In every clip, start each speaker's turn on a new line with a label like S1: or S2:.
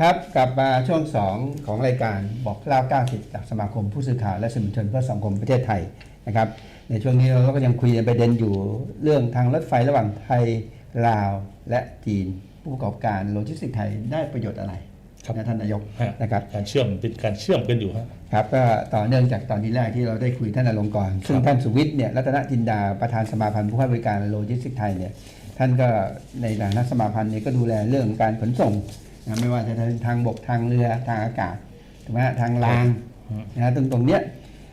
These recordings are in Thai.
S1: ครับ กลับมาช่วง 2 ของรายการบอกเล่า90จากสมาคมผู้สื่อข่าวและสื่อมวลชนเพื่อสังคมประเทศไทยนะครับในช่วงนี้เราก็ยังคุยในประเด็นอยู่เรื่องทางรถไฟระหว่างไทยลาวและจีน ผู้ประกอบการโลจิสติกส์ไทยได้ประโยชน์อะไร
S2: ครับ
S1: นะท่านนายก
S2: ฮะ
S1: นะครับ
S2: การเชื่อมเป็นการเชื่อมกันอยู่ฮะ
S1: ครับก็ต่อเนื่องจากตอนที่แรกที่เราได้คุยท่านอลงกรณ์ซึ่ง
S2: ครับ
S1: ท่านสุวิทย์เนี่ยรัตนจินดาประธานสมาพันธ์ผู้ให้บริการโลจิสติกส์ไทยเนี่ยท่านก็ในฐานะสมาพันธ์เนี่ยก็ดูแลเรื่องการขนส่ง นะไม่ว่าจะทางทางบกทางเรือทางอากาศถูกไหมฮะทางรางนะฮะตรงตรงเนี้ย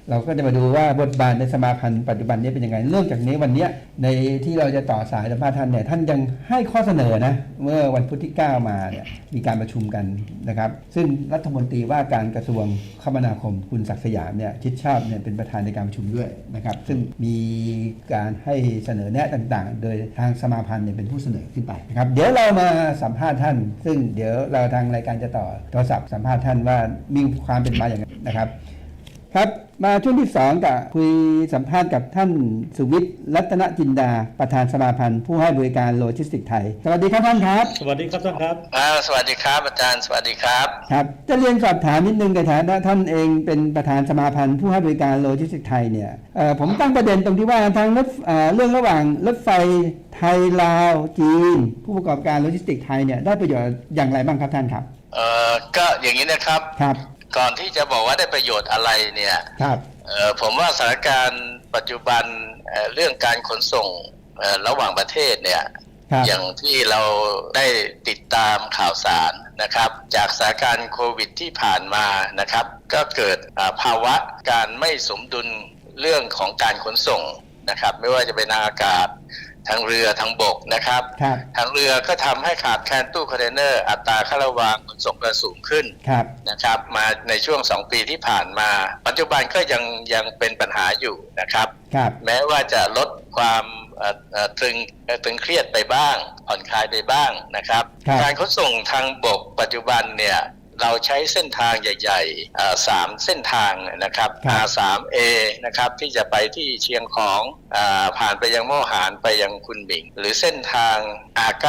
S1: เราก็จะมาดูว่าบทบาทในสมาพันธ์ปัจจุบันนี้เป็นยังไงเรื่องจากนี้วันนี้ในที่เราจะต่อสายสัมภาษณ์ท่านเนี่ยท่านยังให้ข้อเสนอนะเมื่อวันพุธที่ 9 มาเนี่ยมีการประชุมกันนะครับ ซึ่งรัฐมนตรีว่าการกระทรวงคมนาคมคุณศักดิ์สยามเนี่ยชิดชอบเนี่ยเป็นประธานในการประชุมด้วยนะครับ ซึ่งมีการให้เสนอแนะต่างๆ โดยทางสมาพันธ์เนี่ยเป็นผู้เสนอขึ้นไปนะครับเดี๋ยวเรามาสัมภาษณ์ท่าน ซึ่งเดี๋ยวเราทางรายการจะต่อโทรศัพท์สัมภาษณ์ท่านว่ามีความเป็นมาอย่างไรนะครับ ครับ มาช่วงที่สองกับคุยสัมภาษณ์กับท่านสุวิทย์รัตนจินดา ประธานสมาพันธ์ผู้ให้บริการโลจิสติกส์ไทย สวัสดีครับท่านครับ
S2: สวัสดีครับท่านครับ
S3: อ่าสวัสดีครับอาจารย์สวัสดีครับ
S1: ครับจะเรียนสอบถามนิดนึงในฐานะท่านเองเป็นประธานสมาพันธ์ผู้ให้บริการโลจิสติกส์ไทยเนี่ยเอ่อผมตั้งประเด็นตรงที่ว่าทางรถเอ่อเรื่องระหว่างรถไฟไทยลาวจีน ผู้ประกอบการโลจิสติกส์ไทยเนี่ยได้ประโยชน์อย่างไรบ้างครับท่านครับ
S3: เอ่อก็อย่างนี้นะครับ
S1: ครับ
S3: ก่อนที่จะบอกว่าได้ประโยชน์อะไรเนี่ย
S1: ครับ
S3: เอ่อผมว่าสถานการณ์ปัจจุบันเอ่อเรื่องการขนส่งเอ่อระหว่างประเทศเนี่ย
S1: ครับ
S3: อย่างที่เราได้ติดตามข่าวสารนะครับ จากสถานการณ์โควิดที่ผ่านมานะครับ ก็เกิดอ่าภาวะการไม่สมดุลเรื่องของการขนส่งนะครับ ไม่ว่าจะเป็นทางอากาศ ทางเรือทางบกนะครับ
S1: ครับ
S3: ทางเรือก็ทำให้ขาดแคลนตู้คอนเทนเนอร์อัตราค่าระวางขนส่งก็สูงขึ้น
S1: ครับ
S3: นะครับ มาในช่วง 2 ปีที่ผ่านมา ปัจจุบันก็ยังยังเป็นปัญหาอยู่นะครับ
S1: ครับ
S3: แม้ว่าจะลดความเอ่อเอ่อตรึงเอ่อตรึงเครียดไปบ้าง ผ่อนคลายไปบ้างนะครับ
S1: ครับ
S3: การขนส่งทางบกปัจจุบันเนี่ย เราใช้เส้นทางใหญ่ๆเอ่อสามเส้นทางนะครับ
S1: ครับ
S3: R3A นะครับที่จะไปที่เชียงของอาผ่านไปยังโมหารไปยังคุณหมิง หรือเส้นทาง R9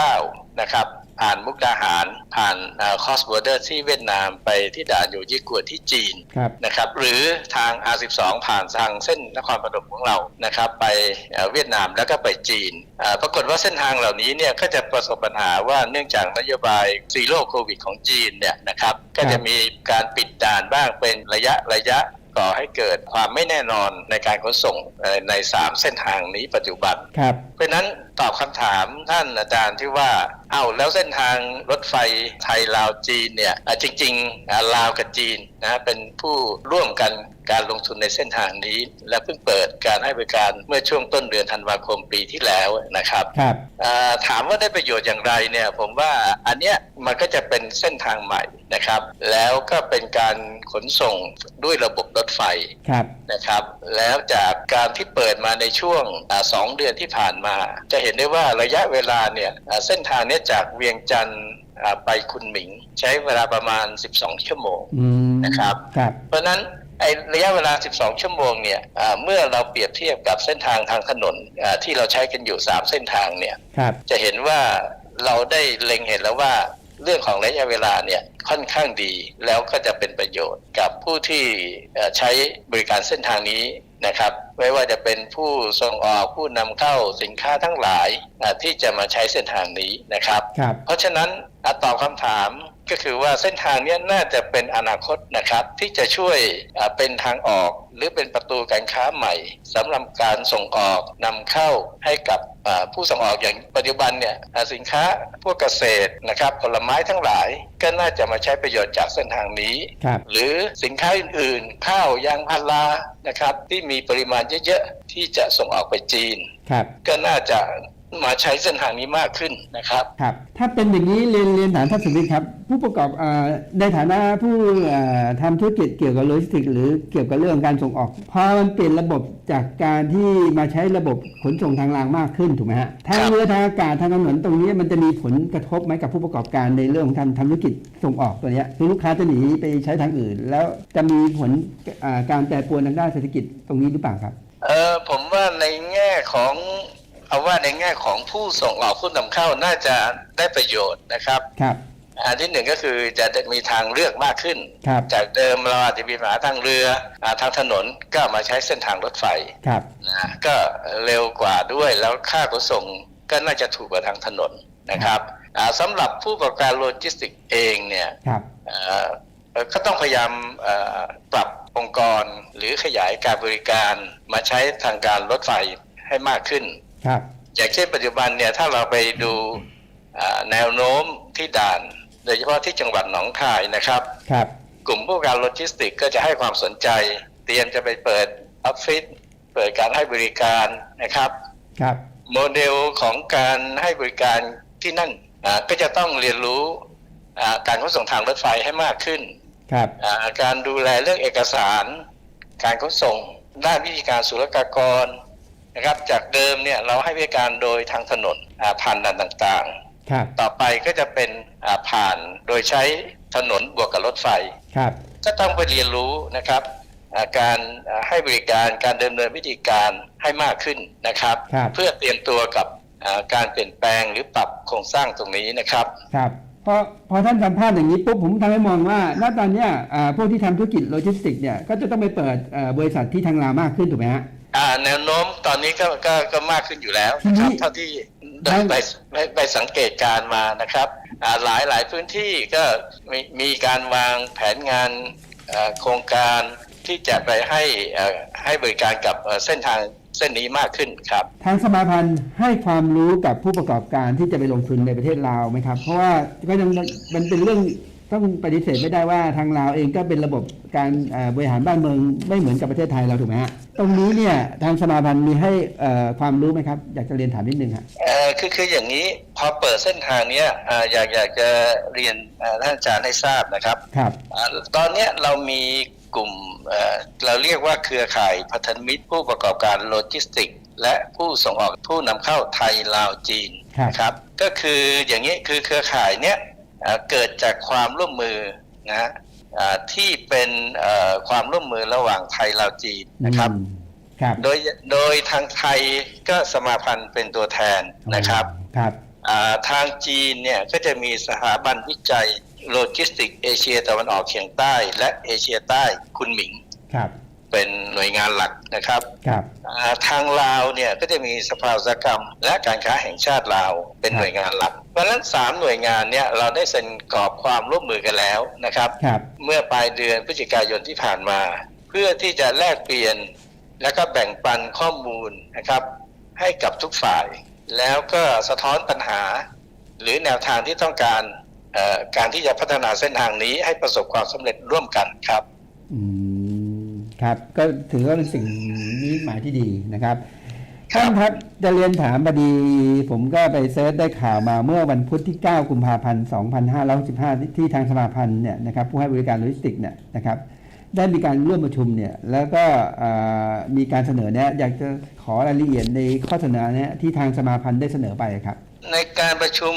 S3: นะครับ ผ่านมุกดาหาร ผ่านคอสบอร์เดอร์ที่เวียดนามไปที่ด่านอยู่ยี่กัวที่จีน
S1: ครับ
S3: นะครับหรือทาง R12 ผ่านทางเส้นนครปฐมของเรานะครับไปเอ่อเวียดนามแล้วก็ไปจีนอ่าปรากฏว่าเส้นทางเหล่านี้เนี่ยก็จะประสบปัญหาว่าเนื่องจากนโยบายซีโร่โควิดของจีนเนี่ยนะครับก็จะมีการปิดด่านบ้างเป็นระยะระยะ ก่อให้เกิดความไม่แน่นอนในการขนส่งเอ่อใน 3 เส้นทางนี้ปัจจุบัน
S1: ครับ
S3: เพราะฉะนั้นตอบคำถามท่านอาจารย์ที่ว่าเอ้าแล้วเส้นทางรถไฟไทยลาวจีนเนี่ยอะจริงๆอะลาวกับจีนนะเป็นผู้ร่วมกัน การลงทุนในเส้นทางนี้ และเพิ่งเปิดการให้บริการเมื่อช่วงต้นเดือนธันวาคมปีที่แล้วนะครับ
S1: ครับ
S3: อ่าถามว่าได้ประโยชน์อย่างไรเนี่ยผมว่าอันเนี้ยมันก็จะเป็นเส้นทางใหม่นะครับ แล้วก็เป็นการขนส่งด้วยระบบรถไฟ
S1: ครับ
S3: นะครับ แล้วจากการที่เปิดมาในช่วงอาสองเดือนที่ผ่านมา จะเห็นได้ว่าระยะเวลาเนี่ยอ่าเส้นทางเนี้จากเวียงจันทร์อ่าไปคุณหมิง ใช้เวลาประมาณ 12 ชั่วโมง
S1: อืม
S3: นะครับ
S1: ครับ
S3: เพราะฉะนั้นไอ้ ระยะเวลา 12 ชั่วโมงเนี่ยอ่าเมื่อเราเปรียบเทียบกับเส้นทางทางถนนอ่าที่เราใช้กันอยู่ 3 เส้นทางเนี่ย
S1: ครับ
S3: จะเห็นว่าเราได้เล็งเห็นแล้วว่าเรื่องของระยะเวลาเนี่ยค่อนข้างดีแล้วก็จะเป็นประโยชน์กับผู้ที่เอ่อใช้บริการเส้นทางนี้นะครับ ไม่ว่าจะเป็นผู้ส่งออกผู้นำเข้าสินค้าทั้งหลายอะที่จะมาใช้เส้นทางนี้นะครับ
S1: ครับ
S3: เพราะฉะนั้นอะตอบคำถาม ก็คือว่าเส้นทางเนี้ยน่าจะเป็นอนาคตนะครับที่จะช่วยอะเป็นทางออก หรือเป็นประตูการค้าใหม่สำหรับการส่งออกนำเข้าให้กับอ่าผู้ส่งออกอย่างปัจจุบันเนี่ยอะสินค้าพวกเกษตรนะครับผลไม้ทั้งหลายก็น่าจะมาใช้ประโยชน์จากเส้นทางนี้
S1: ครับ
S3: หรือสินค้าอื่นๆ ข้าวยางพารานะครับที่มีปริมาณเยอะๆที่จะส่งออกไปจีน
S1: ครับ
S3: ก็น่าจะ มาใช้เส้นทางนี้มากขึ้นนะครับ
S1: ครับถ้าเป็นอย่างนี้เรียนเรียนถามท่านสุวิทย์ครับ ผู้ประกอบเอ่อในฐานะผู้เอ่อทำธุรกิจเกี่ยวกับโลจิสติกส์หรือเกี่ยวกับเรื่องการส่งออกพอมันเปลี่ยนระบบจากการที่มาใช้ระบบขนส่งทางรางมากขึ้นถูกไหมฮะทาง
S3: ครับ
S1: เรือทางอากาศทางถนนตรงนี้มันจะมีผลกระทบไหมกับผู้ประกอบการในเรื่องของทำทำธุรกิจส่งออกตัวเนี้ยคือลูกค้าจะหนีไปใช้ทางอื่น แล้วจะมีผลอ่าการแปรปรวนทางด้านเศรษฐกิจตรงนี้หรือเปล่าครับ
S3: เออผมว่าในแง่ของ เอาว่าในแง่ของผู้ส่งออกผู้นำเข้าน่าจะได้ประโยชน์นะครับ
S1: ครับ
S3: อันที่หนึ่งก็คือจะมีทางเลือกมากขึ้น
S1: ครับ
S3: จากเดิมเราอาจจะมีปัญหาทางเรืออาทางถนนก็มาใช้เส้นทางรถไฟ
S1: ครับ
S3: นะก็เร็วกว่าด้วยแล้วค่าขนส่งก็น่าจะถูกกว่าทางถนนนะครับอ่าสำหรับผู้ประกอบการโลจิสติกส์เองเนี่ย
S1: ครับ
S3: เอ่อเอ่อก็ต้องพยายามเอ่อปรับองค์กรหรือขยายการบริการมาใช้ทางการรถไฟให้มากขึ้น
S1: ครับ
S3: อย่างเช่นปัจจุบันเนี่ยถ้าเราไปดูอ่าแนวโน้มที่ด่าน โดยเฉพาะที่จังหวัดหนองคายนะครับ
S1: ครับ
S3: กลุ่มผู้ประกอบการโลจิสติกส์ก็จะให้ความสนใจ เตรียมจะไปเปิดออฟฟิศเปิดการให้บริการนะครับ
S1: ครับ
S3: โมเดลของการให้บริการที่นั่นอ่าก็จะต้องเรียนรู้อ่าการขนส่งทางรถไฟให้มากขึ้น
S1: ครับ
S3: อ่าการดูแลเรื่องเอกสาร การขนส่งด้านวิธีการศุลกากร นะครับ จากเดิมเนี่ยเราให้บริการโดยทางถนนอ่าผ่านด่านต่าง
S1: ครับ
S3: ๆต่อไปก็จะเป็นอ่าผ่านโดยใช้ถนนบวกกับรถไฟ
S1: ครับ
S3: ก็ต้องไปเรียนรู้นะครับอ่าการอ่าให้บริการการดำเนินวิธีการให้มากขึ้นนะครับ
S1: ครับ
S3: เพื่อเตรียมตัวกับอ่าการเปลี่ยนแปลงหรือปรับโครงสร้างตรงนี้นะครับ
S1: ครับพอพอท่านสัมภาษณ์อย่างนี้ปุ๊บผมทำให้มองว่าณตอนเนี้ยอ่าพวกที่ทำธุรกิจโลจิสติกส์เนี่ยก็จะต้องไปเปิดเอ่อบริษัทที่ทางลาวมากขึ้นถูกไหมฮะ
S3: อ่าแนวโน้มตอนนี้ก็ก็ก็มากขึ้นอยู่แล้วนะครับ
S1: ทีนี้
S3: เท่าที่ได้ไปไปไปสังเกตการณ์มานะครับอ่าหลายหลายพื้นที่ก็มีมีการวางแผนงานอ่าโครงการที่จะไปให้อ่าให้บริการกับเอ่อเส้นทางเส้นนี้มากขึ้นครับ
S1: ทางสมาพันธ์ให้ความรู้กับผู้ประกอบการที่จะไปลงทุนในประเทศลาวไหมครับ เพราะว่าก็ยังมันเป็นเรื่อง ต้องปฏิเสธไม่ได้ว่าทางลาวเองก็เป็นระบบการเอ่อบริหารบ้านเมืองไม่เหมือนกับประเทศไทยเราถูกไหมฮะตรงนี้เนี่ยทางสมาพันธ์มีให้เอ่อความรู้ไหมครับ อยากจะเรียนถามนิดนึงฮะ
S3: เอ่อคือคืออย่างนี้พอเปิดเส้นทางเนี้ยอ่าอยากอยากจะเรียนอ่าท่านอาจารย์ให้ทราบนะครับ
S1: ครับ
S3: อ่าตอนเนี้ยเรามีกลุ่มเอ่อเราเรียกว่าเครือข่ายพันธมิตรผู้ประกอบการโลจิสติกส์และผู้ส่งออกผู้นำเข้าไทยลาวจีน
S1: ครับ
S3: นะครับ ก็คืออย่างนี้คือเครือข่ายเนี้ยอ่า เกิดจากความร่วมมือนะฮะอ่าที่เป็นเอ่อความร่วมมือระหว่างไทยลาวจีนนะครับ
S1: อืมครับ
S3: โดยโดยทางไทยก็สมาพันธ์เป็นตัวแทนนะครับ
S1: ครับ
S3: อ่าทางจีนเนี่ยก็จะมีสถาบันวิจัยโลจิสติกเอเชียตะวันออกเฉียงใต้ และเอเชียใต้คุณหมิง
S1: ครับ
S3: เป็นหน่วยงานหลักนะครับ
S1: ครับ
S3: อ่าทางลาวเนี่ยก็จะมีสภาอุตสาหกรรม และการค้าแห่งชาติลาวเป็นหน่วยงานหลัก เพราะฉะนั้นสามหน่วยงานเนี่ยเราได้เซ็นกรอบความร่วมมือกันแล้วนะครับ
S1: ครับ
S3: เมื่อปลายเดือนพฤศจิกายนที่ผ่านมา เพื่อที่จะแลกเปลี่ยน และก็แบ่งปันข้อมูลนะครับ ให้กับทุกฝ่าย แล้วก็สะท้อนปัญหา หรือแนวทางที่ต้องการเอ่อการที่จะพัฒนาเส้นทางนี้ให้ประสบความสำเร็จร่วมกันครับ
S1: อืม ครับก็ถือว่าเป็นสิ่งนิมิตหมายที่ดีนะครับ
S3: ครับ
S1: ท่านครับจะเรียนถามพอดี ผมก็ไปเซิร์ชได้ข่าวมาเมื่อวันพุธที่ 9 กุมภาพันธ์ 2565 ที่ทางสมาพันธ์เนี่ยนะครับผู้ให้บริการโลจิสติกส์เนี่ยนะครับได้มีการร่วมประชุมเนี่ยแล้วก็เอ่อมีการเสนอแนะอยากจะขอรายละเอียดในข้อเสนอแนะที่ทางสมาพันธ์ได้เสนอไปครับ
S3: ในการประชุม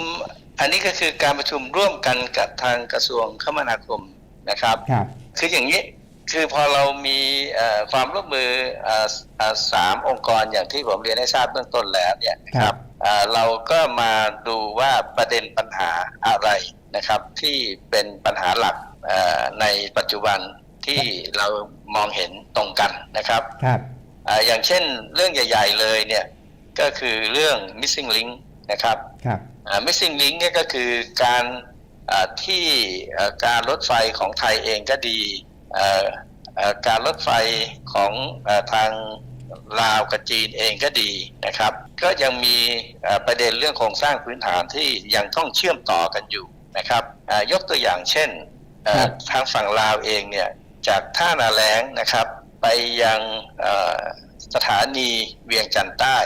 S3: อันนี้ก็คือการประชุมร่วมกันกับทางกระทรวงคมนาคมนะครับ
S1: ครับ
S3: คืออย่างนี้ คือพอเรามีเอ่อความร่วมมือเอ่อเอ่อสามองค์กรอย่างที่ผมเรียนให้ทราบเบื้องต้นแล้วเนี่ยนะค
S1: ครั
S3: รับบเอ่อเราก็มาดูว่าประเด็นปัญหาอะไรนะครับ ที่เป็นปัญหาหลักเอ่อในปัจจุบันที่เรามองเห็นตรงกันนะครับ
S1: ครับ
S3: เอ่ออย่างเช่นเรื่องใหญ่ ๆ เลยเนี่ยก็คือเรื่อง missing link นะครับ
S1: ครับ
S3: อ่า missing link เนี่ยก็คือการอ่าที่อ่าการรถไฟของไทยเองก็ดีอ่าอ่า การรถไฟของอาทางลาวกับจีนเองก็ดีนะครับ ก็ยังมีอ่าประเด็นเรื่องโครงสร้างพื้นฐานที่ยังต้องเชื่อมต่อกันอยู่นะครับอ่ายกตัวอย่างเช่นอ่า
S1: ครับ
S3: ทางฝั่งลาวเองเนี่ยจากท่านาแล้งนะครับ ไปยังอ่าสถานีเวียงจันทร์ใต้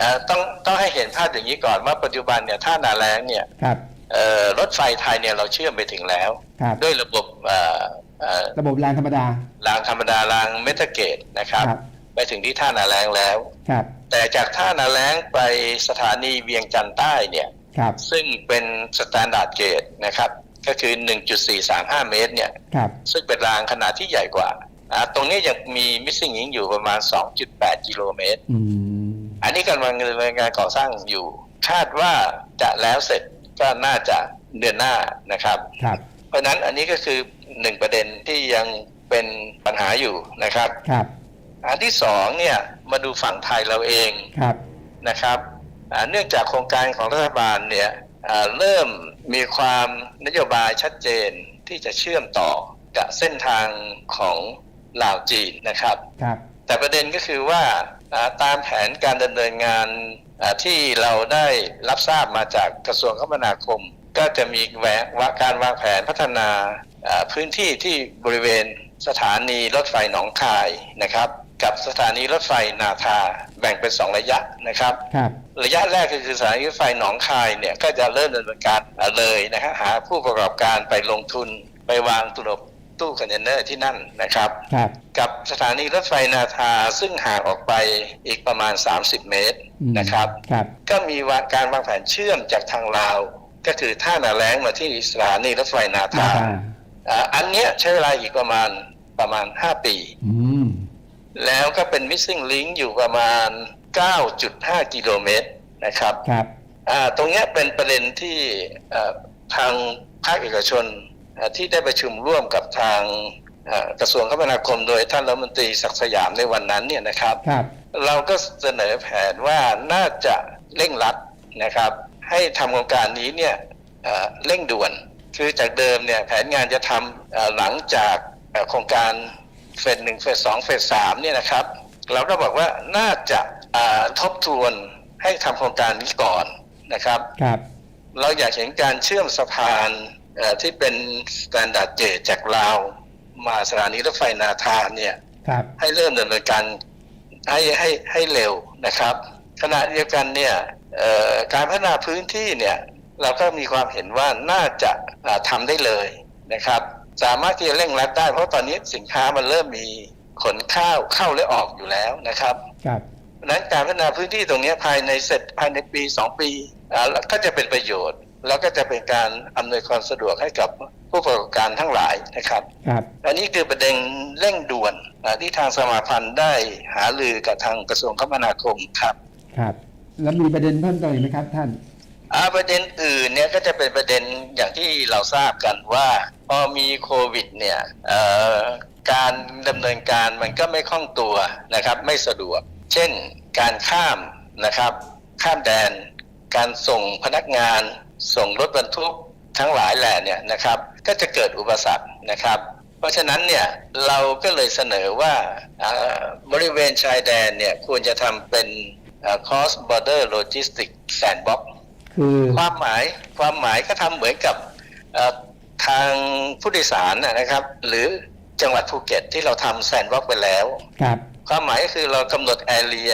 S3: อ่าต้องต้องให้เห็นภาพอย่างนี้ก่อนว่าปัจจุบันเนี่ยท่านาแล้งเนี่ย
S1: ครับ
S3: เอ่อรถไฟไทยเนี่ยเราเชื่อมไปถึงแล้ว
S1: ครับ
S3: ด้วยระบบเอ่อเอ่อ
S1: ระบบรางธรรมดารา
S3: งธรรมดารางเมตาเกตนะครับ
S1: ครับ
S3: ไปถึงที่ท่านาแล้งแล้ว
S1: ครับ
S3: แต่จากท่านาแล้งไปสถานีเวียงจันทร์ใต้เนี่ย
S1: ครับ
S3: ซึ่งเป็นสแตนดาร์ดเกตนะครับก็คือ 1.435 เมตรเนี่ย
S1: ครับ
S3: ซึ่งเป็นรางขนาดที่ใหญ่กว่าอ่าตรงนี้ยังมี missing link อยู่ประมาณ 2.8 กิโลเมตร
S1: อืม
S3: อันนี้กำลังดำเนินการก่อสร้างอยู่ คาดว่าจะแล้วเสร็จก็น่าจะเดือนหน้านะครับ
S1: ครับ
S3: เพราะฉะนั้นอันนี้ก็คือ หนึ่งประเด็นที่ยังเป็นปัญหาอยู่นะครับ
S1: ครับ
S3: อันที่สองเนี่ยมาดูฝั่งไทยเราเอง
S1: ครับ
S3: นะครับอ่าเนื่องจากโครงการของรัฐบาลเนี่ยอ่าเริ่มมีความนโยบายชัดเจนที่จะเชื่อมต่อกับเส้นทางของลาวจีนนะครับ
S1: ครับ
S3: แต่ประเด็นก็คือว่าอ่าตามแผนการดำเนินงานอ่าที่เราได้รับทราบมาจากกระทรวงคมนาคม ก็จะมีแหวะวะการวางแผนพัฒนาอ่า พื้นที่ที่บริเวณสถานีรถไฟหนองคายนะครับ กับสถานีรถไฟนาทาแบ่งเป็นสองระยะนะครับ
S1: ครับ
S3: ระยะแรกก็คือสถานีรถไฟหนองคายเนี่ยก็จะเริ่มดำเนินการเลยนะฮะหาผู้ประกอบการไปลงทุนไปวางตุนบตู้คอนเทนเนอร์ที่นั่นนะครับ
S1: ครับ
S3: กับสถานีรถไฟนาทาซึ่งห่างออกไปอีกประมาณ 30 เมตร
S1: อืม
S3: นะครับ
S1: ครับ
S3: ก็มีวางการวางแผนเชื่อมจากทางลาว ก็คือท่านาแล้งมาที่สถานีรถไฟนา
S1: นา
S3: ทา
S1: ตา
S3: อ่าอันเนี้ยใช้เวลาอีกประมาณประมาณ 5 ปี
S1: อืม
S3: แล้วก็เป็น missing link อยู่ประมาณ 9.5 กิโลเมตรนะครับ
S1: ครับ
S3: อ่าตรงเนี้ยเป็นประเด็นที่เอ่อทางภาคเอกชนอ่าที่ได้ประชุมร่วมกับทางเอ่อกระทรวงคมนาคมโดยท่านรัฐมนตรีศักดิ์สยามในวันนั้นเนี่ยนะครับ
S1: ครับ
S3: เราก็เสนอแผนว่าน่าจะเร่งรัดนะครับ ให้ทำโครงการนี้เนี่ยเอ่อเร่งด่วน คือจากเดิมเนี่ยแผนงานจะทำเอ่อหลังจากเอ่อโครงการเฟสหนึ่งเฟสสองเฟสสามเนี่ยนะครับ เราก็บอกว่าน่าจะอ่าทบทวนให้ทำโครงการนี้ก่อนนะครับ
S1: ครับ
S3: เราอยากเห็นการเชื่อมสะพานเอ่อที่เป็นสแตนดาร์ดเจจากลาวมาสถานีรถไฟนาทานเนี่ย
S1: ครับ
S3: ให้เริ่มดำเนินการให้ให้ให้เร็วนะครับ ขณะเดียวกันเนี่ยเอ่อการพัฒนาพื้นที่เนี่ย เราก็มีความเห็นว่าน่าจะอ่าทำได้เลยนะครับ สามารถที่จะเร่งรัดได้ เพราะตอนนี้สินค้ามันเริ่มมีขนข้าวเข้าและออกอยู่แล้วนะครับ
S1: ครับ
S3: เพราะฉะนั้นการพัฒนาพื้นที่ตรงนี้ภายในเสร็จภายในปีสองปีอ่าแล้วก็จะเป็นประโยชน์ แล้วก็จะเป็นการอำนวยความสะดวกให้กับผู้ประกอบการทั้งหลายนะครับ
S1: ครับ
S3: อันนี้คือประเด็นเร่งด่วนอ่าที่ทางสมาพันธ์ได้หารือกับทางกระทรวงคมนาคมครับ
S1: ครับ แล้วมีประเด็นเพิ่มเติมอีกไหมครับท่าน
S3: อา ประเด็นอื่นเนี่ยก็จะเป็นประเด็นอย่างที่เราทราบกันว่าพอมีโควิดเนี่ยการดำเนินการมันก็ไม่คล่องตัวนะครับ ไม่สะดวก เช่น การข้ามนะครับ ข้ามแดน การส่งพนักงาน ส่งรถบรรทุกทั้งหลายแหล่เนี่ยนะครับ ก็จะเกิดอุปสรรคนะครับ เพราะฉะนั้นเนี่ยเราก็เลยเสนอว่าบริเวณชายแดนเนี่ยควรจะทำเป็นอ่า cross border logistics sandbox
S1: คือ
S3: ความหมายความหมายก็ทำเหมือนกับเอ่อทางผู้โดยสารนะนะครับ หรือจังหวัดภูเก็ตที่เราทำแซนด์บ็อกไปแล้ว
S1: ครับ
S3: ความหมายก็คือเรากำหนดแอเรีย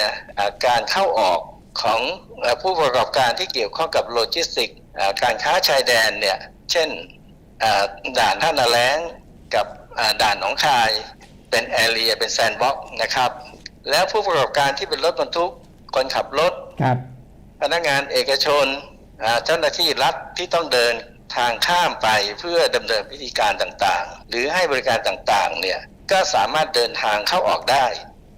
S3: การเข้าออกของเอ่อผู้ประกอบการที่เกี่ยวข้องกับโลจิสติกส์อ่าการค้าชายแดนเนี่ย เช่นอ่าด่านท่านาแล้งกับอ่าด่านหนองคายเป็นแอเรียเป็นแซนด์บ็อกนะครับ แล้วผู้ประกอบการที่เป็นรถบรรทุกคนขับรถ
S1: ครับ
S3: พนักงานเอกชนอ่าเจ้าหน้าที่รัฐที่ต้องเดินทางข้ามไปเพื่อดำเนินพิธีการต่างๆ หรือให้บริการต่างๆเนี่ยก็สามารถเดินทางเข้าออกได้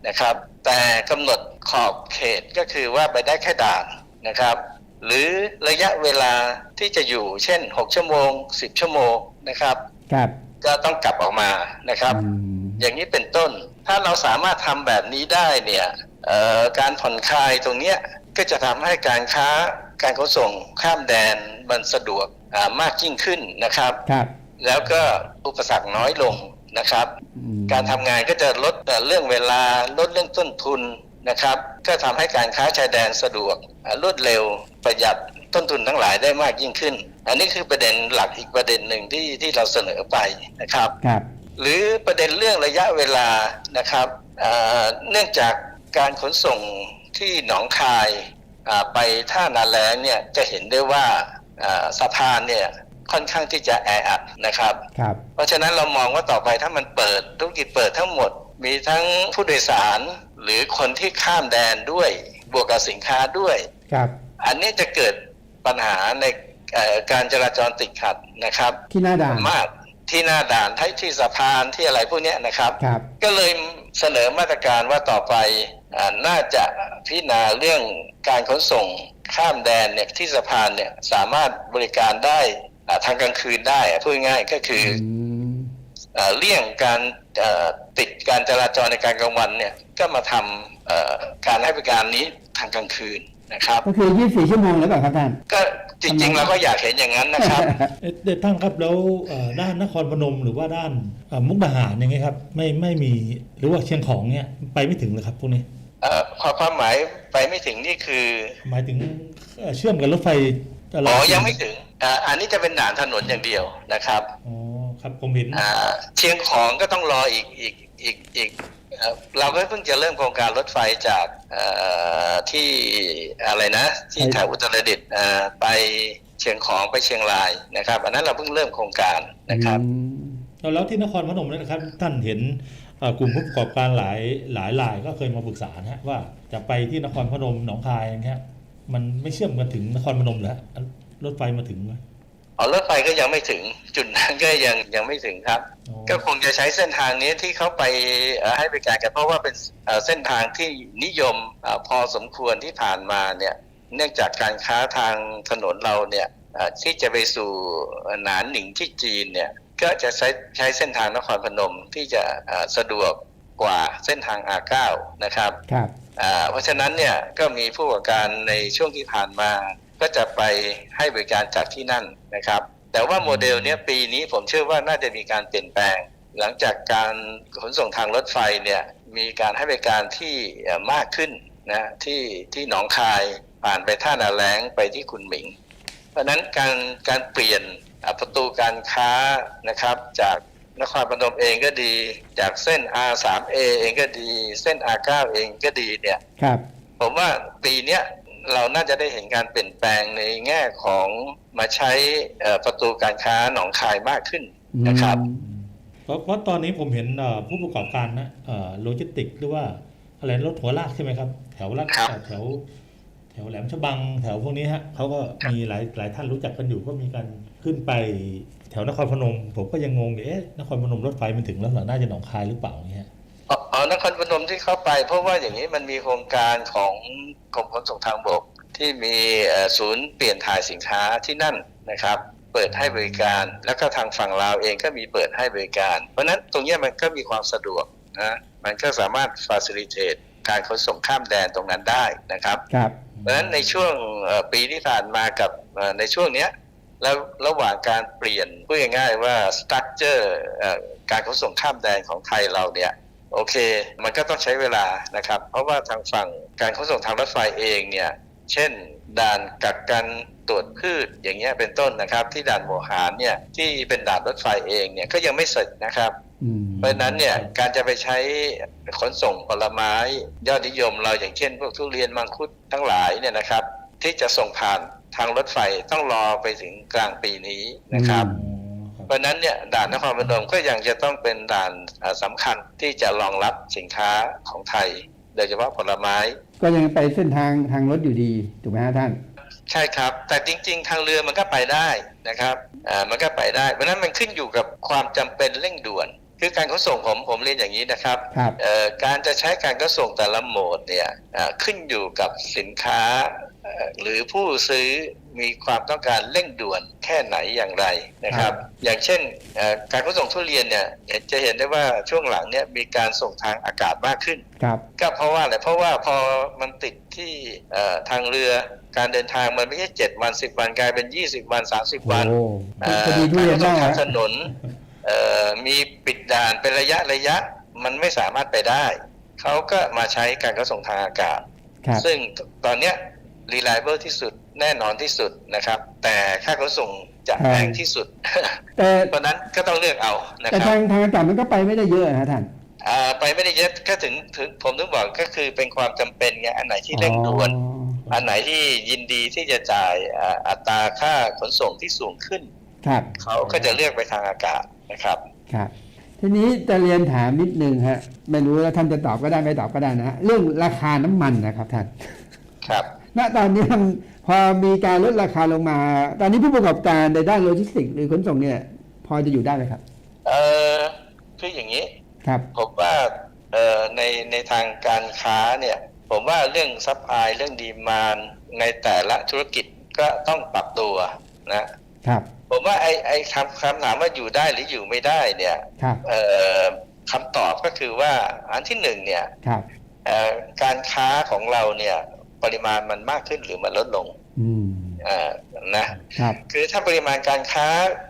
S3: นะครับ แต่กำหนดขอบเขตก็คือว่าไปได้แค่ด่านนะครับ หรือระยะเวลาที่จะอยู่เช่น 6 ชั่วโมง 10 ชั่วโมงนะครับ
S1: ครับ
S3: ก็ต้องกลับออกมานะครับ
S1: อืม
S3: อย่างนี้เป็นต้น ถ้าเราสามารถทำแบบนี้ได้เนี่ยเอ่อการผ่อนคลายตรงเนี้ย ก็จะทำให้การค้าการขนส่งข้ามแดนมันสะดวกอ่ามากยิ่งขึ้นนะครับ
S1: ครับ
S3: แล้วก็อุปสรรคน้อยลงนะครับ
S1: อืม
S3: การทำงานก็จะลดเอ่อเรื่องเวลาลดเรื่องต้นทุนนะครับ ก็ทำให้การค้าชายแดนสะดวกอ่ารวดเร็วประหยัดต้นทุนทั้งหลายได้มากยิ่งขึ้น อันนี้คือประเด็นหลักอีกประเด็นหนึ่งที่ที่เราเสนอไปนะครับ
S1: ครับ
S3: หรือประเด็นเรื่องระยะเวลานะครับอ่าเนื่องจากการขนส่ง ที่หนองคายอ่าไปท่านาแลงเนี่ยจะเห็นได้ว่าอ่าสะพานเนี่ยค่อนข้างที่จะแออัดนะครับ
S1: ครับ
S3: เพราะฉะนั้นเรามองว่าต่อไปถ้ามันเปิดธุรกิจเปิดทั้งหมด มีทั้งผู้โดยสารหรือคนที่ข้ามแดนด้วยบวกกับสินค้าด้วย
S1: ครับ
S3: อันนี้จะเกิดปัญหาในเอ่อการจราจรติดขัดนะครับ
S1: ที่หน้าด่าน
S3: มากที่หน้าด่านที่ที่สะพานที่อะไรพวกเนี้ยนะครับ
S1: ครับ
S3: ก็เลยเสนอมาตรการว่าต่อไปอ่า น่าจะพิจารณาเรื่องการขนส่งข้ามแดนเนี่ยที่สะพานเนี่ยสามารถบริการได้อ่าทางกลางคืนได้อะพูดง่ายๆก็คืออ
S1: ม
S3: เอ่อเลี่ยงการเอ่อติดการจราจรในการกลางวันเนี่ยก็มาทำเอ่อการให้บริการนี้ทางกลางคืนนะครับ
S1: ก็คือ 24 ชั่วโมงหรือเปล่าครับท่าน
S3: ก็จริงๆเราก็อยากเห็นอย่างนั้นนะครับ
S2: เอ๊ะเดท่านครับแล้วเอ่อด้านนครพนมหรือว่าด้านเอ่อมุกดาหารอย่างเงี้ยครับ ไม่ไม่มีหรือว่าเชียงของเนี่ยไปไม่ถึงเลยครับพวกนี้
S3: เอ่อ ความความหมายไปไม่ถึงนี่คือ
S2: หมายถึงเอ่อเชื่อมกับรถไฟอะไร
S3: อ๋อยังไม่ถึงอ่าอันนี้จะเป็นด่านถนนอย่างเดียวนะครับ
S2: อ๋อครับผมเห็น
S3: อ่าเชียงของก็ต้องรออีกอีกอีกอีกเอ่อเราก็เพิ่งจะเริ่มโครงการรถไฟจากเอ่อที่อะไรนะ ที่
S1: ไป
S3: แถวอุตรดิตถ์เอ่อไปเชียงของไปเชียงรายนะครับ อันนั้นเราเพิ่งเริ่มโครงการนะครับ
S1: อืม
S2: แล้วแล้วที่นครพนมเนี่ยนะครับท่านเห็นเอ่อ กลุ่มผู้ประกอบการหลายหลายรายก็เคยมาปรึกษานะฮะว่าจะไปที่นครพนมหนองคายอย่างเงี้ยมันไม่เชื่อมกันถึงนครพนมเหรอฮะรถไฟมาถึงไหม
S3: อ๋อรถไฟก็ยังไม่ถึงจุดนั้นก็ยังยังไม่ถึงครับ
S2: อ๋อ
S3: ก็คงจะใช้เส้นทางนี้ที่เขาไปเอ่อให้บริการกันเพราะว่าเป็นเอ่อเส้นทางที่นิยมอาพอสมควรที่ผ่านมาเนี่ยเนื่องจากการค้าทางถนนเราเนี่ยเอ่อที่จะไปสู่หนานหนิงที่จีนเนี่ย ก็จะใช้ใช้เส้นทางนครพนมที่จะเอ่อสะดวกกว่าเส้นทาง R9 นะครับ
S1: ครับ
S3: อ่าเพราะฉะนั้นเนี่ยก็มีผู้ประกอบการในช่วงที่ผ่านมา ก็จะไปให้บริการจากที่นั่นนะครับ แต่ว่าโมเดลเนี้ยปีนี้ผมเชื่อว่าน่าจะมีการเปลี่ยนแปลง หลังจากการขนส่งทางรถไฟเนี่ยมีการให้บริการที่เอ่อมากขึ้นนะที่ที่หนองคายผ่านไปท่านาแล้งไปที่คุณหมิง เพราะฉะนั้นการการเปลี่ยนอะ ประตูการค้านะครับ จากนครพนมเองก็ดี จากเส้น R3A เองก็ดี เส้น R9 เองก็ดีเนี่ย
S1: ครับ
S3: ผมว่าปีเนี้ยเราน่าจะได้เห็นการเปลี่ยนแปลงในแง่ของมาใช้เอ่อประตูการค้าหนองคายมากขึ้นนะครับ
S2: เพราะเพราะตอนนี้ผมเห็นเอ่อผู้ประกอบการนะโลจิสติกหรือว่าอะไรรถหัวลากใช่ไหมครับ แถวลาด
S3: ครับ
S2: แถวแถวแหลมฉบังแถวพวกนี้ฮะเขาก็มีหลายหลายท่านรู้จักกันอยู่ก็มีการ ขึ้นไปแถวนครพนม ผมก็ยังงงอยู่เอ๊ะนครพนมรถไฟมันถึงแล้วเหรอน่าจะหนองคายหรือเปล่าเนี่ย
S3: อ๋ออ๋อนครพนมที่เข้าไป เพราะว่าอย่างนี้มันมีโครงการของกรมขนส่งทางบก ที่มีเอ่อศูนย์เปลี่ยนถ่ายสินค้าที่นั่นนะครับ เปิดให้บริการ แล้วก็ทางฝั่งลาวเองก็มีเปิดให้บริการ เพราะฉะนั้นตรงเนี้ยมันก็มีความสะดวกนะมันก็สามารถ facilitate การขนส่งข้ามแดนตรงนั้นได้นะครับ
S1: ครับ
S3: เพราะฉะนั้นในช่วงเอ่อปีที่ผ่านมากับเอ่อในช่วงเนี้ย แล้วระหว่างการเปลี่ยนพูดง่ายๆว่าสตั๊กเจอร์การขนส่งข้ามแดนของไทยเราเนี่ยโอเค มันก็ต้องใช้เวลานะครับ เพราะว่าทางฝั่งการขนส่งทางรถไฟเองเนี่ยเช่นด่านกักกันตรวจพืชอย่างเงี้ยเป็นต้นนะครับ ที่ด่านโมหารเนี่ยที่เป็นด่านรถไฟเองเนี่ยก็ยังไม่เสร็จนะครับ
S1: อืม
S3: เพราะฉะนั้นเนี่ยการจะไปใช้ขนส่งผลไม้ยอดนิยมเราอย่างเช่น พวกทุเรียนมังคุดทั้งหลายเนี่ยนะครับ ที่จะส่งผ่าน ทางรถไฟต้องรอไปถึงกลางปีนี้นะครับ
S2: อ๋อครับ
S3: เพราะฉะนั้นเนี่ยด่านนครพนมก็ยังจะต้องเป็นด่านเอ่อสำคัญที่จะรองรับสินค้าของไทย โดยเฉพาะผลไม้
S1: ก็ยังไปเส้นทางทางรถอยู่ดีถูกไหมฮะท่าน
S3: ใช่ครับ แต่จริง ๆ ทางเรือมันก็ไปได้นะครับอ่ามันก็ไปได้ เพราะฉะนั้นมันขึ้นอยู่กับความจำเป็นเร่งด่วนคือการขนส่งผมผมเรียนอย่างนี้นะครับ
S1: ครับ
S3: เอ่อการจะใช้การขนส่งแต่ละโหมดเนี่ยอ่าขึ้นอยู่กับสินค้าเอ่อ หรือผู้ซื้อมีความต้องการเร่งด่วนแค่ไหนอย่างไรนะครับ อย่างเช่นเอ่อการขนส่งทุเรียนเนี่ยจะเห็นได้ว่าช่วงหลังเนี่ยมีการส่งทางอากาศมากขึ้น
S1: ครับ
S3: ก็เพราะว่าอะไรเพราะว่าพอมันติดที่เอ่อทางเรือการเดินทางมันไม่ใช่เจ็ดวันสิบวันกลายเป็นยี่สิบวันสามสิบวัน
S1: โอ้
S3: เอ่อ
S1: คดีทุเรียน
S3: การขนส่
S1: บ้างง
S3: ทาง
S1: ฮะ
S3: ถนนเอ่อมีปิดด่านเป็นระยะระยะมันไม่สามารถไปได้ เขาก็มาใช้การขนส่งทางอากาศ
S1: ครับ
S3: ซึ่งตอนเนี้ย reliable ที่สุดแน่นอนที่สุดนะครับ แต่ค่าขนส่งจะแพงที่สุด
S1: แต่
S3: เพราะฉะนั้นก็ต้องเลือกเอานะ
S1: แต่
S3: ครั
S1: ทา
S3: บ
S1: งทางอากาศมันก็ไปไม่ได้เยอะนะท่าน
S3: อ่าไปไม่ได้เยอะก็ถึงถึงผมถึงบอกก็คือเป็นความจำเป็นไงอันไหนที่เร่งด่วน
S1: อ๋อ
S3: อันไหนที่ยินดีที่จะจ่ายอ่าอัตราค่าขนส่งที่สูงขึ้น
S1: ครับ
S3: เขาก็จะเลือกไปทางอากาศนะครับ
S1: ครับทีนี้จะเรียนถามนิดนึงฮะไม่รู้แล้วท่านจะตอบก็ได้ไม่ตอบก็ได้นะฮะเรื่องราคาน้ำมันนะครับท่าน
S3: ครับ
S1: ณตอนนี้มันพอมีการลดราคาลงมา ตอนนี้ผู้ประกอบการในด้านโลจิสติกส์หรือขนส่งเนี่ย พอจะอยู่ได้ไหมครับ
S3: เออคืออย่างนี้
S1: ครับ
S3: ผมว่าเอ่อในในทางการค้าเนี่ย ผมว่าเรื่องซัพพลายเรื่องดีมานในแต่ละธุรกิจก็ต้องปรับตัวนะครับ ผมว่าไอ้ไอ้คำคำถามว่าอยู่ได้หรืออยู่ไม่ได้เนี่ย
S1: ครับ
S3: เอ่อคำตอบก็คือว่าอันที่หนึ่งเนี่ย
S1: ครับ
S3: เอ่อการค้าของเราเนี่ย ปริมาณมันมากขึ้นหรือมันลดลง
S1: อืม
S3: อ่านะครับคือถ้าปริมาณการค้า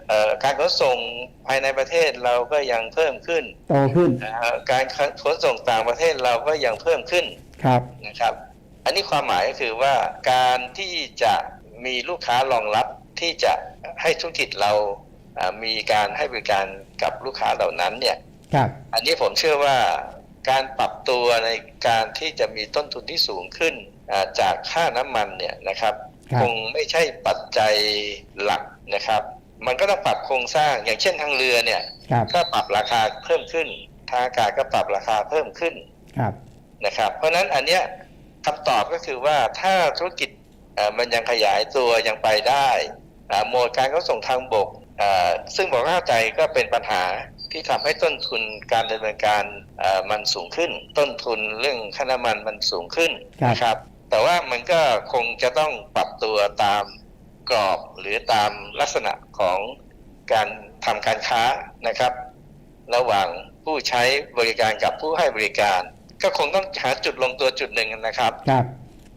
S3: เอ่อการขนส่งภายในประเทศเราก็ยังเพิ่มขึ้น
S1: โตขึ้น
S3: เอ่อการขนส่งต่างประเทศเราก็ยังเพิ่มขึ้น
S1: ครับ
S3: นะครับ อันนี้ความหมายก็คือว่าการที่จะมีลูกค้ารองรับที่จะให้ธุรกิจเราอ่ามีการให้บริการกับลูกค้าเหล่านั้นเนี่ย
S1: ครับ
S3: อันนี้ผมเชื่อว่าการปรับตัวในการที่จะมีต้นทุนที่สูงขึ้นอ่า จากค่าน้ำมันเนี่ยนะครับ
S1: ครับ
S3: คงไม่ใช่ปัจจัยหลักนะครับ มันก็ต้องปรับโครงสร้างอย่างเช่นทางเรือเนี่ย
S1: ครับ
S3: ก็ปรับราคาเพิ่มขึ้นทางอากาศก็ปรับราคาเพิ่มขึ้น
S1: ครับ
S3: นะครับ เพราะฉะนั้นอันเนี้ยคำตอบก็คือว่าถ้าธุรกิจเอ่อมันยังขยายตัวยังไปได้อ่าโหมดการขนส่งทางบกอ่าซึ่งบอกว่าเข้าใจก็เป็นปัญหาที่ทำให้ต้นทุนการดำเนินการอ่ามันสูงขึ้น ต้นทุนเรื่องค่าน้ำมันมันสูงขึ้น
S1: ครับ
S3: นะครับ แต่ว่ามันก็คงจะต้องปรับตัวตามกรอบหรือตามลักษณะของการทำการค้านะครับ ระหว่างผู้ใช้บริการกับผู้ให้บริการ ก็คงต้องหาจุดลงตัวจุดหนึ่งนะครับ
S1: ครับ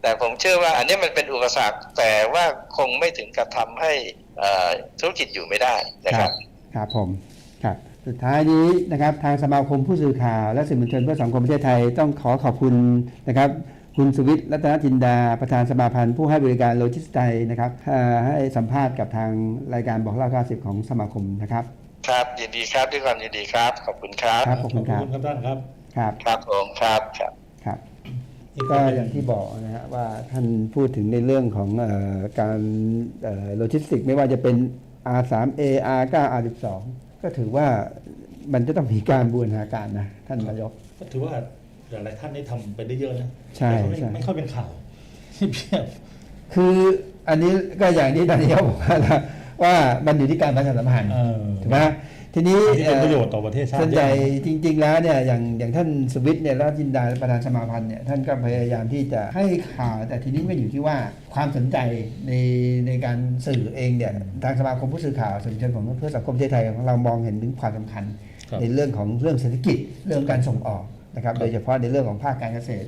S3: แต่ผมเชื่อว่าอันนี้มันเป็นอุปสรรคแต่ว่าคงไม่ถึงกับทำให้เอ่อธุรกิจอยู่ไม่ได้นะครับ
S1: ครับผมครับสุดท้ายนี้นะครับทางสมาคมผู้สื่อข่าวและสื่อมวลชนเพื่อสังคมประเทศไทยต้องขอขอบคุณนะครับ คุณสุวิทย์รัตนจินดา ประธานสมาพันธ์ผู้ให้บริการโลจิสติกส์นะครับเอ่อให้สัมภาษณ์กับทางรายการบอกเล่า90ของสมาคมนะครับ
S3: ครับยินดีครับด้วยความยินดีครับ ขอบคุณครับ
S1: ครับขอบคุณครับ
S2: ครับท่านครับ
S1: ครับ
S3: ครับผมครับครับ
S1: ครับก็อย่างที่บอกนะฮะว่าท่านพูดถึงในเรื่องของเออการโลจิสติกไม่ว่าจะเป็น R3A R9 R12 ก็ถือว่ามันจะต้องมีการบูรณาการนะ ท่านนายก
S2: ก็ถือว่า หลายๆท่านได้ทำไปได้เยอะนะ
S1: ใช่
S2: แต่ก็ไม่
S1: ใช่
S2: ไม่ค่อยเป็นข่าวเพียบ
S1: คืออันนี้ก็อย่างที่ท่านนายกบอกว่านะว่ามันอยู่ที่การประชาสัมพันธ์
S2: เออ
S1: ถูกไหมทีนี้
S2: ที่เป็นประโยชน์ต่อประเทศชาติ
S1: ส่วนใหญ่
S2: เยอะ
S1: จริง ๆ แล้วเนี่ยอย่างอย่างท่านสวิทย์เนี่ยแล้วจินดาประธานสมาพันธ์เนี่ยท่านก็พยายามที่จะให้ข่าวแต่ทีนี้ก็อยู่ที่ว่าความสนใจในในการสื่อเองเนี่ยทางสมาคมผู้สื่อข่าวสื่อมวลชนของเพื่อสังคมประเทศไทยของเรามองเห็นถึงความสำคัญ
S2: ครับ
S1: ในเรื่องของเรื่องเศรษฐกิจเรื่องการส่งออก นะครับโดยเฉพาะในเรื่องของภาคการเกษตร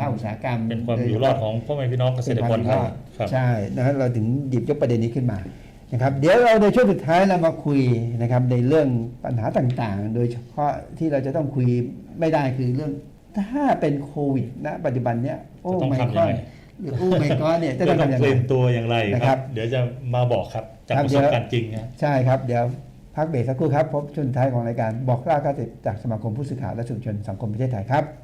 S1: ภาคอุตสาหกรรม
S2: เป็นความอยู่รอดของพ่อแม่พี่น้องเกษตรกรไทยครับ
S1: ใช่นะฮะเราถึงหยิบยกประเด็นนี้ขึ้นมานะครับเดี๋ยวเราในช่วงสุดท้ายเรามาคุยนะครับในเรื่องปัญหาต่างๆ โดยเฉพาะที่เราจะต้องคุยไม่ได้คือเรื่องถ้าเป็นโควิดณปัจจุบันเนี้ยโอ้
S2: จะต้อง
S1: ไม่
S2: ทำยั
S1: ก็
S2: งไง
S1: หรือโอ้ไม่ก็เนี่ยจะ
S2: จะ
S1: ต้อง
S2: ต้อง
S1: ทำยัง
S2: เต
S1: ไง
S2: รียมตัวอย่างไร
S1: นะ
S2: ค
S1: ครั
S2: รับบเดี๋ยวจะมาบอกครับจาก
S1: ครับ
S2: ประ
S1: เดี๋
S2: ส
S1: ยว
S2: บการณ์จริงนะ
S1: ใช่ครับเดี๋ยว พักเบรกสักครู่ครับพบช่วงสุดท้ายของรายการบอกเล่าข้าศึกจากสมาคมผู้สื่อข่าวและสื่อมชนสังคมประเทศไทยครับ